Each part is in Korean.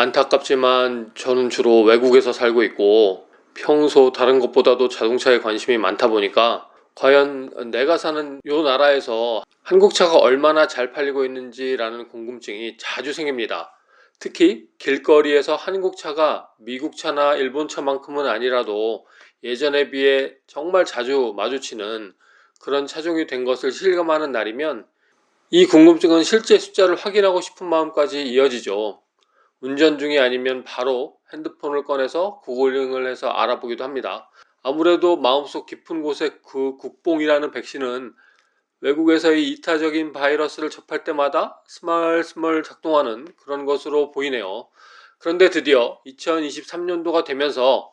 안타깝지만 저는 주로 외국에서 살고 있고 평소 다른 것보다도 자동차에 관심이 많다 보니까 과연 내가 사는 요 나라에서 한국차가 얼마나 잘 팔리고 있는지라는 궁금증이 자주 생깁니다. 특히 길거리에서 한국차가 미국차나 일본차만큼은 아니라도 예전에 비해 정말 자주 마주치는 그런 차종이 된 것을 실감하는 날이면 이 궁금증은 실제 숫자를 확인하고 싶은 마음까지 이어지죠. 운전 중이 아니면 바로 핸드폰을 꺼내서 구글링을 해서 알아보기도 합니다. 아무래도 마음속 깊은 곳에 그 국뽕이라는 백신은 외국에서의 이타적인 바이러스를 접할 때마다 스멀스멀 작동하는 그런 것으로 보이네요. 그런데 드디어 2023년도가 되면서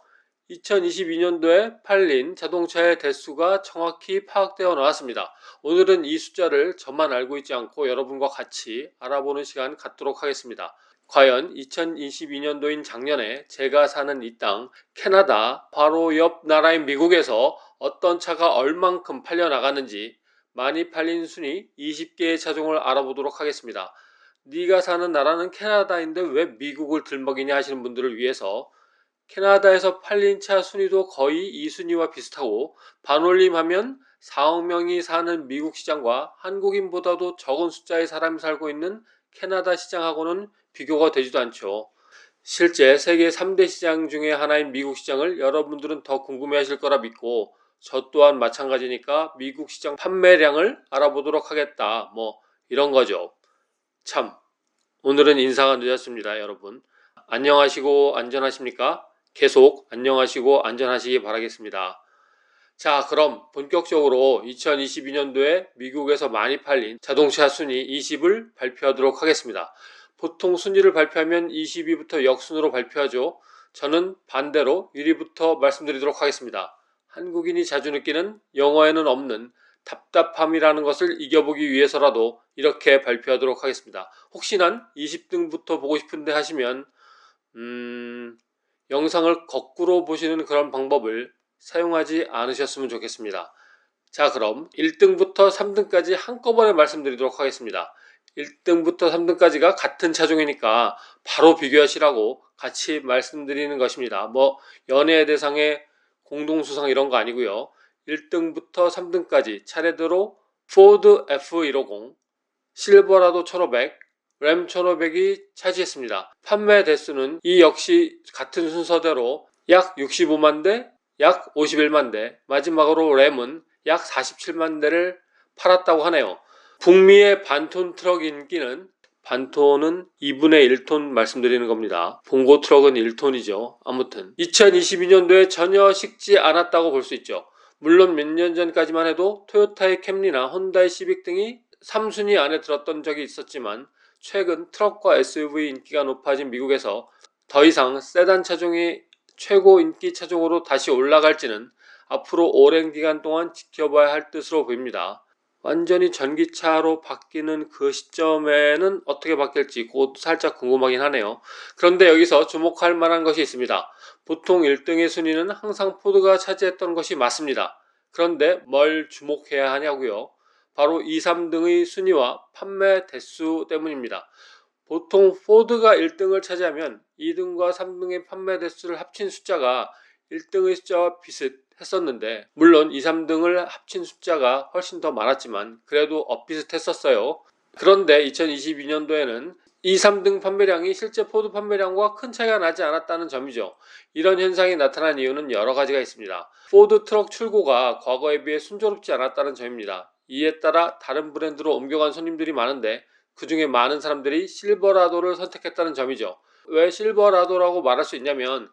2022년도에 팔린 자동차의 대수가 정확히 파악되어 나왔습니다. 오늘은 이 숫자를 저만 알고 있지 않고 여러분과 같이 알아보는 시간 갖도록 하겠습니다. 과연 2022년도인 작년에 제가 사는 이 땅 캐나다 바로 옆 나라인 미국에서 어떤 차가 얼만큼 팔려 나갔는지 많이 팔린 순위 20개의 차종을 알아보도록 하겠습니다. 네가 사는 나라는 캐나다인데 왜 미국을 들먹이냐 하시는 분들을 위해서 캐나다에서 팔린 차 순위도 거의 이 순위와 비슷하고 반올림하면 4억 명이 사는 미국 시장과 한국인보다도 적은 숫자의 사람이 살고 있는 캐나다 시장하고는 비교가 되지도 않죠. 실제 세계 3대 시장 중에 하나인 미국 시장을 여러분들은 더 궁금해 하실 거라 믿고 저 또한 마찬가지니까 미국 시장 판매량을 알아보도록 하겠다. 뭐 이런 거죠. 참 오늘은 인사가 늦었습니다, 여러분. 안녕하시고 안전하십니까? 계속 안녕하시고 안전하시기 바라겠습니다. 자, 그럼 본격적으로 2022년도에 미국에서 많이 팔린 자동차 순위 20을 발표하도록 하겠습니다. 보통 순위를 발표하면 20위부터 역순으로 발표하죠. 저는 반대로 1위부터 말씀드리도록 하겠습니다. 한국인이 자주 느끼는 영어에는 없는 답답함이라는 것을 이겨보기 위해서라도 이렇게 발표하도록 하겠습니다. 혹시 난 20등부터 보고 싶은데 하시면 음, 영상을 거꾸로 보시는 그런 방법을 사용하지 않으셨으면 좋겠습니다. 자 그럼 1등부터 3등까지 한꺼번에 말씀드리도록 하겠습니다. 1등부터 3등까지가 같은 차종이니까 바로 비교하시라고 같이 말씀드리는 것입니다. 뭐 연예 대상의 공동수상 이런 거 아니고요. 1등부터 3등까지 차례대로 포드 F150, 실버라도 1500, 램 1500이 차지했습니다. 판매 대수는 이 역시 같은 순서대로 약 65만 대, 약 51만 대, 마지막으로 램은 약 47만 대를 팔았다고 하네요. 북미의 반톤 트럭 인기는 반톤은 2분의 1톤 말씀드리는 겁니다. 봉고 트럭은 1톤이죠. 아무튼 2022년도에 전혀 식지 않았다고 볼 수 있죠. 물론 몇 년 전까지만 해도 토요타의 캠리나 혼다의 시빅 등이 3순위 안에 들었던 적이 있었지만 최근 트럭과 SUV 인기가 높아진 미국에서 더 이상 세단 차종이 최고 인기 차종으로 다시 올라갈지는 앞으로 오랜 기간 동안 지켜봐야 할 뜻으로 보입니다. 완전히 전기차로 바뀌는 그 시점에는 어떻게 바뀔지 그것도 살짝 궁금하긴 하네요. 그런데 여기서 주목할 만한 것이 있습니다. 보통 1등의 순위는 항상 포드가 차지했던 것이 맞습니다. 그런데 뭘 주목해야 하냐고요? 바로 2, 3등의 순위와 판매 대수 때문입니다. 보통 포드가 1등을 차지하면 2등과 3등의 판매 대수를 합친 숫자가 1등의 숫자와 비슷 했었는데 물론 2, 3등을 합친 숫자가 훨씬 더 많았지만 그래도 엇비슷했었어요. 그런데 2022년도에는 2, 3등 판매량이 실제 포드 판매량과 큰 차이가 나지 않았다는 점이죠. 이런 현상이 나타난 이유는 여러 가지가 있습니다. 포드 트럭 출고가 과거에 비해 순조롭지 않았다는 점입니다. 이에 따라 다른 브랜드로 옮겨간 손님들이 많은데 그 중에 많은 사람들이 실버라도를 선택했다는 점이죠. 왜 실버라도라고 말할 수 있냐면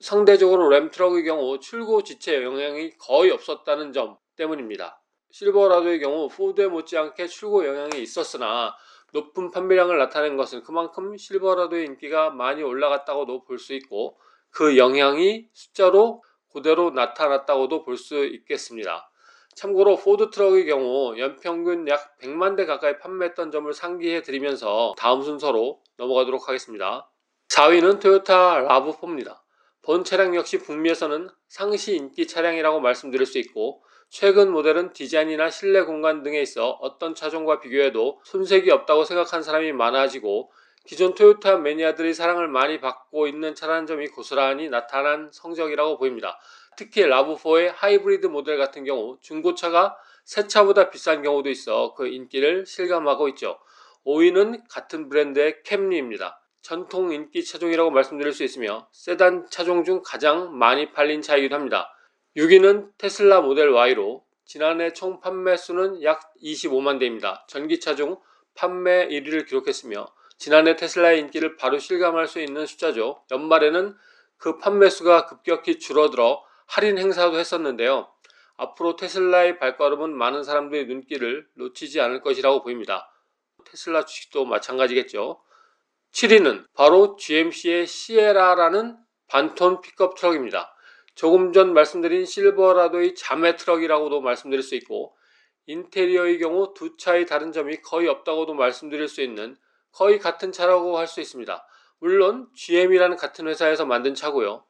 상대적으로 램트럭의 경우 출고 지체 영향이 거의 없었다는 점 때문입니다. 실버라도의 경우 포드에 못지않게 출고 영향이 있었으나 높은 판매량을 나타낸 것은 그만큼 실버라도의 인기가 많이 올라갔다고도 볼 수 있고 그 영향이 숫자로 그대로 나타났다고도 볼 수 있겠습니다. 참고로 포드 트럭의 경우 연평균 약 100만 대 가까이 판매했던 점을 상기해 드리면서 다음 순서로 넘어가도록 하겠습니다. 4위는 토요타 라브4입니다. 본 차량 역시 북미에서는 상시 인기 차량이라고 말씀드릴 수 있고 최근 모델은 디자인이나 실내 공간 등에 있어 어떤 차종과 비교해도 손색이 없다고 생각한 사람이 많아지고 기존 토요타 매니아들이 사랑을 많이 받고 있는 차라는 점이 고스란히 나타난 성적이라고 보입니다. 특히 라브4의 하이브리드 모델 같은 경우 중고차가 새 차보다 비싼 경우도 있어 그 인기를 실감하고 있죠. 5위는 같은 브랜드의 캠리입니다. 전통 인기 차종이라고 말씀드릴 수 있으며 세단 차종 중 가장 많이 팔린 차이기도 합니다. 6위는 테슬라 모델 Y로 지난해 총 판매 수는 약 25만 대입니다. 전기차 중 판매 1위를 기록했으며 지난해 테슬라의 인기를 바로 실감할 수 있는 숫자죠. 연말에는 그 판매 수가 급격히 줄어들어 할인 행사도 했었는데요. 앞으로 테슬라의 발걸음은 많은 사람들의 눈길을 놓치지 않을 것이라고 보입니다. 테슬라 주식도 마찬가지겠죠. 7위는 바로 GMC의 시에라라는 반톤 픽업 트럭입니다. 조금 전 말씀드린 실버라도의 자매 트럭이라고도 말씀드릴 수 있고 인테리어의 경우 두 차의 다른 점이 거의 없다고도 말씀드릴 수 있는 거의 같은 차라고 할 수 있습니다. 물론 GM이라는 같은 회사에서 만든 차고요.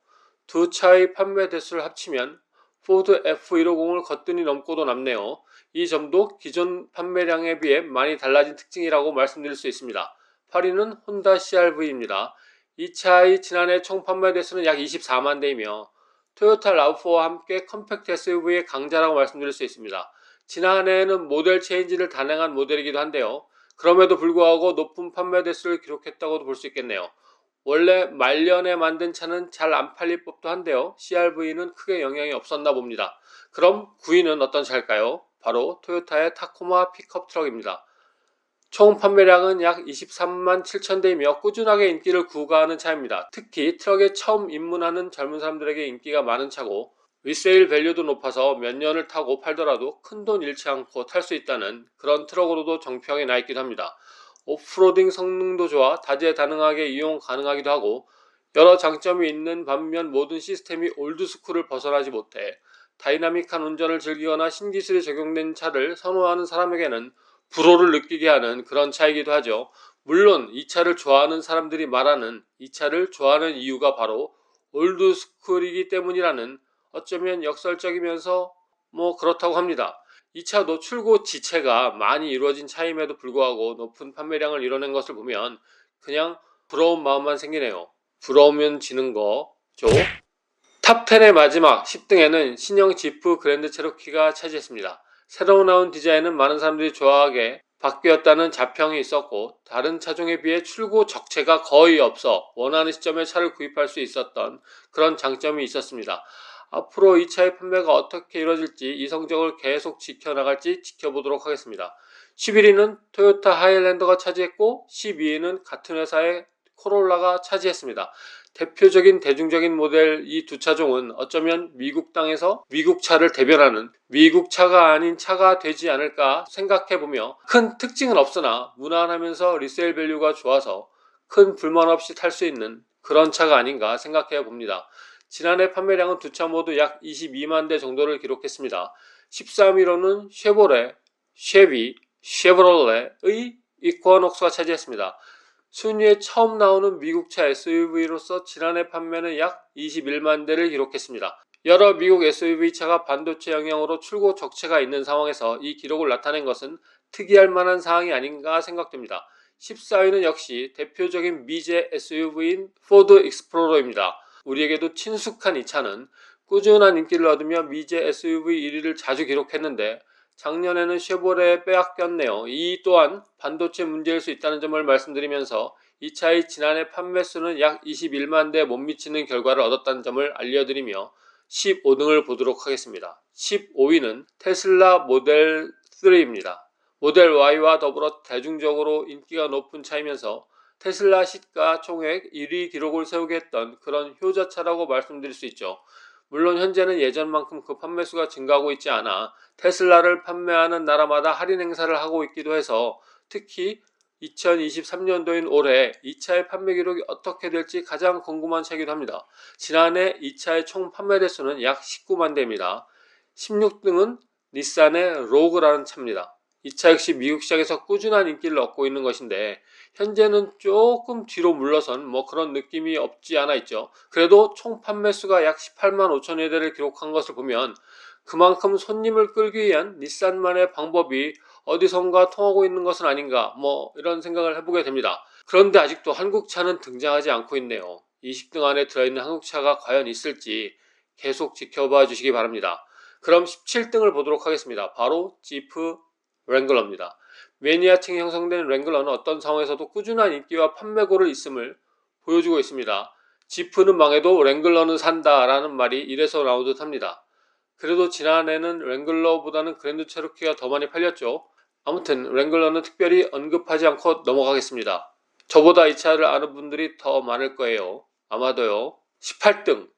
두 차의 판매 대수를 합치면 포드 F150을 거뜬히 넘고도 남네요. 이 점도 기존 판매량에 비해 많이 달라진 특징이라고 말씀드릴 수 있습니다. 8위는 혼다 CRV입니다. 이 차의 지난해 총 판매 대수는 약 24만 대이며 토요타 라브4와 함께 컴팩트 SUV의 강자라고 말씀드릴 수 있습니다. 지난해에는 모델 체인지를 단행한 모델이기도 한데요. 그럼에도 불구하고 높은 판매 대수를 기록했다고도 볼 수 있겠네요. 원래 말년에 만든 차는 잘 안 팔릴 법도 한데요. CRV는 크게 영향이 없었나 봅니다. 그럼 9위는 어떤 차일까요? 바로 토요타의 타코마 픽업 트럭입니다. 총 판매량은 약 23만 7천 대이며 꾸준하게 인기를 구가하는 차입니다. 특히 트럭에 처음 입문하는 젊은 사람들에게 인기가 많은 차고 리세일 밸류도 높아서 몇 년을 타고 팔더라도 큰 돈 잃지 않고 탈 수 있다는 그런 트럭으로도 정평이 나 있기도 합니다. 오프로딩 성능도 좋아 다재다능하게 이용 가능하기도 하고 여러 장점이 있는 반면 모든 시스템이 올드스쿨을 벗어나지 못해 다이나믹한 운전을 즐기거나 신기술이 적용된 차를 선호하는 사람에게는 불호를 느끼게 하는 그런 차이기도 하죠. 물론 이 차를 좋아하는 사람들이 말하는 이 차를 좋아하는 이유가 바로 올드스쿨이기 때문이라는 어쩌면 역설적이면서 뭐 그렇다고 합니다. 이 차도 출고 지체가 많이 이루어진 차임에도 불구하고 높은 판매량을 이뤄낸 것을 보면 그냥 부러운 마음만 생기네요. 부러우면 지는 거죠. 탑10의 마지막 10등에는 신형 지프 그랜드 체로키가 차지했습니다. 새로 나온 디자인은 많은 사람들이 좋아하게 바뀌었다는 자평이 있었고 다른 차종에 비해 출고 적체가 거의 없어 원하는 시점에 차를 구입할 수 있었던 그런 장점이 있었습니다. 앞으로 이 차의 판매가 어떻게 이루어질지 이 성적을 계속 지켜나갈지 지켜보도록 하겠습니다. 11위는 토요타 하일랜더가 차지했고 12위는 같은 회사의 코롤라가 차지했습니다. 대표적인 대중적인 모델 이 두 차종은 어쩌면 미국 땅에서 미국 차를 대변하는 미국 차가 아닌 차가 되지 않을까 생각해보며 큰 특징은 없으나 무난하면서 리세일 밸류가 좋아서 큰 불만 없이 탈 수 있는 그런 차가 아닌가 생각해 봅니다. 지난해 판매량은 두 차 모두 약 22만 대 정도를 기록했습니다. 13위로는 쉐보레, 쉐비, 쉐브롤레의 이코아녹스가 차지했습니다. 순위에 처음 나오는 미국차 SUV로서 지난해 판매는 약 21만 대를 기록했습니다. 여러 미국 SUV차가 반도체 영향으로 출고 적체가 있는 상황에서 이 기록을 나타낸 것은 특이할 만한 사항이 아닌가 생각됩니다. 14위는 역시 대표적인 미제 SUV인 포드 익스플로러입니다. 우리에게도 친숙한 이 차는 꾸준한 인기를 얻으며 미제 SUV 1위를 자주 기록했는데 작년에는 쉐보레에 빼앗겼네요. 이 또한 반도체 문제일 수 있다는 점을 말씀드리면서 이 차의 지난해 판매 수는 약 21만 대 못 미치는 결과를 얻었다는 점을 알려드리며 15등을 보도록 하겠습니다. 15위는 테슬라 모델 3입니다. 모델 Y와 더불어 대중적으로 인기가 높은 차이면서 테슬라 시가 총액 1위 기록을 세우게 했던 그런 효자차라고 말씀드릴 수 있죠. 물론 현재는 예전만큼 그 판매수가 증가하고 있지 않아 테슬라를 판매하는 나라마다 할인 행사를 하고 있기도 해서 특히 2023년도인 올해 2차의 판매 기록이 어떻게 될지 가장 궁금한 차이기도 합니다. 지난해 2차의 총 판매 대수는 약 19만 대입니다. 16등은 닛산의 로그라는 차입니다. 이 차 역시 미국 시장에서 꾸준한 인기를 얻고 있는 것인데 현재는 조금 뒤로 물러선 뭐 그런 느낌이 없지 않아 있죠. 그래도 총 판매 수가 약 18만 5천여 대를 기록한 것을 보면 그만큼 손님을 끌기 위한 닛산만의 방법이 어디선가 통하고 있는 것은 아닌가 뭐 이런 생각을 해보게 됩니다. 그런데 아직도 한국차는 등장하지 않고 있네요. 20등 안에 들어있는 한국차가 과연 있을지 계속 지켜봐 주시기 바랍니다. 그럼 17등을 보도록 하겠습니다. 바로 지프 랭글러입니다. 매니아층이 형성된 랭글러는 어떤 상황에서도 꾸준한 인기와 판매고를 있음을 보여주고 있습니다. 지프는 망해도 랭글러는 산다 라는 말이 이래서 나온 듯 합니다. 그래도 지난해는 랭글러보다는 그랜드 체로키가 더 많이 팔렸죠. 아무튼 랭글러는 특별히 언급하지 않고 넘어가겠습니다. 저보다 이 차를 아는 분들이 더 많을 거예요. 아마도요. 18등.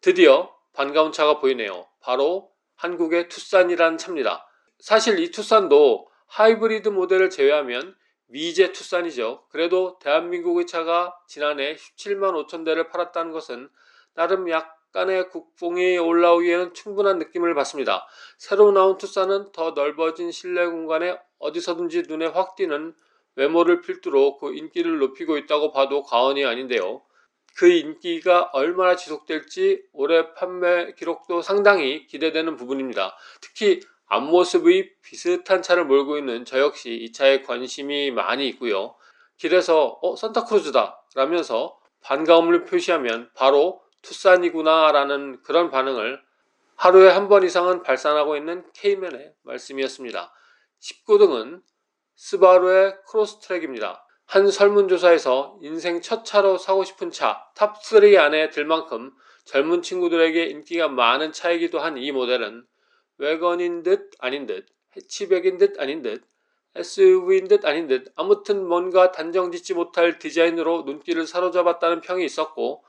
드디어 반가운 차가 보이네요. 바로 한국의 투싼이라는 차입니다. 사실 이 투싼도 하이브리드 모델을 제외하면 미제 투싼이죠. 그래도 대한민국의 차가 지난해 17만 5천 대를 팔았다는 것은 나름 약간의 국뽕이 올라오기에는 충분한 느낌을 받습니다. 새로 나온 투싼은 더 넓어진 실내 공간에 어디서든지 눈에 확 띄는 외모를 필두로 그 인기를 높이고 있다고 봐도 과언이 아닌데요. 그 인기가 얼마나 지속될지 올해 판매 기록도 상당히 기대되는 부분입니다. 특히 앞모습의 비슷한 차를 몰고 있는 저 역시 이 차에 관심이 많이 있고요. 길에서 어 산타크루즈다 라면서 반가움을 표시하면 바로 투싼이구나 라는 그런 반응을 하루에 한 번 이상은 발산하고 있는 케이맨의 말씀이었습니다. 19등은 스바루의 크로스트랙입니다. 한 설문조사에서 인생 첫 차로 사고 싶은 차 탑3 안에 들 만큼 젊은 친구들에게 인기가 많은 차이기도 한 이 모델은 외건인 듯 아닌 듯, 해치백인 듯 아닌 듯, SUV인 듯 아닌 듯 아무튼 뭔가 단정 짓지 못할 디자인으로 눈길을 사로잡았다는 평이 있었고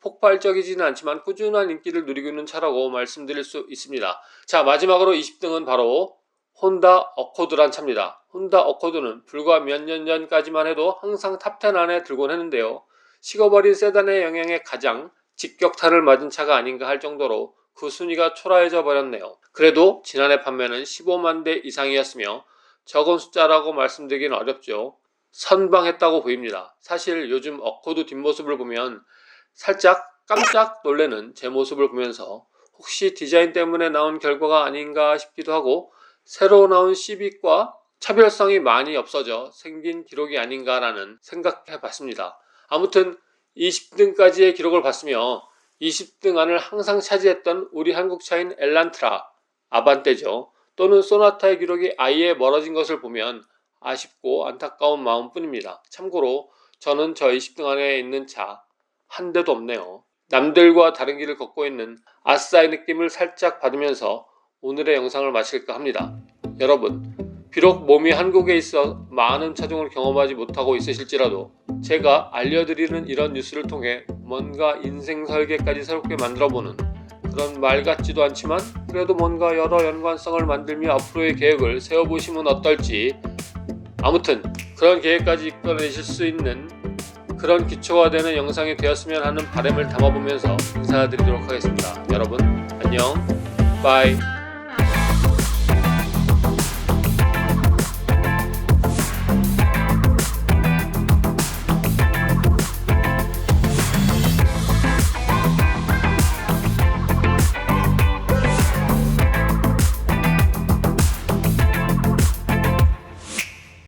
폭발적이지는 않지만 꾸준한 인기를 누리고 있는 차라고 말씀드릴 수 있습니다. 자 마지막으로 20등은 바로 혼다 어코드란 차입니다. 혼다 어코드는 불과 몇 년 전까지만 해도 항상 탑10 안에 들곤 했는데요. 식어버린 세단의 영향에 가장 직격탄을 맞은 차가 아닌가 할 정도로 그 순위가 초라해져 버렸네요. 그래도 지난해 판매는 15만 대 이상이었으며 적은 숫자라고 말씀드리기는 어렵죠. 선방했다고 보입니다. 사실 요즘 어코드 뒷모습을 보면 살짝 깜짝 놀래는 제 모습을 보면서 혹시 디자인 때문에 나온 결과가 아닌가 싶기도 하고 새로 나온 시빅과 차별성이 많이 없어져 생긴 기록이 아닌가라는 생각해 봤습니다. 아무튼 20등까지의 기록을 봤으며 20등 안을 항상 차지했던 우리 한국 차인 엘란트라, 아반떼죠. 또는 소나타의 기록이 아예 멀어진 것을 보면 아쉽고 안타까운 마음뿐입니다. 참고로 저는 저 20등 안에 있는 차 한 대도 없네요. 남들과 다른 길을 걷고 있는 아싸의 느낌을 살짝 받으면서 오늘의 영상을 마칠까 합니다. 여러분, 비록 몸이 한국에 있어 많은 차종을 경험하지 못하고 있으실지라도 제가 알려드리는 이런 뉴스를 통해 뭔가 인생 설계까지 새롭게 만들어보는 그런 말 같지도 않지만 그래도 뭔가 여러 연관성을 만들며 앞으로의 계획을 세워보시면 어떨지 아무튼 그런 계획까지 이끌어내실 수 있는 그런 기초가 되는 영상이 되었으면 하는 바람을 담아보면서 인사드리도록 하겠습니다. 여러분 안녕 바이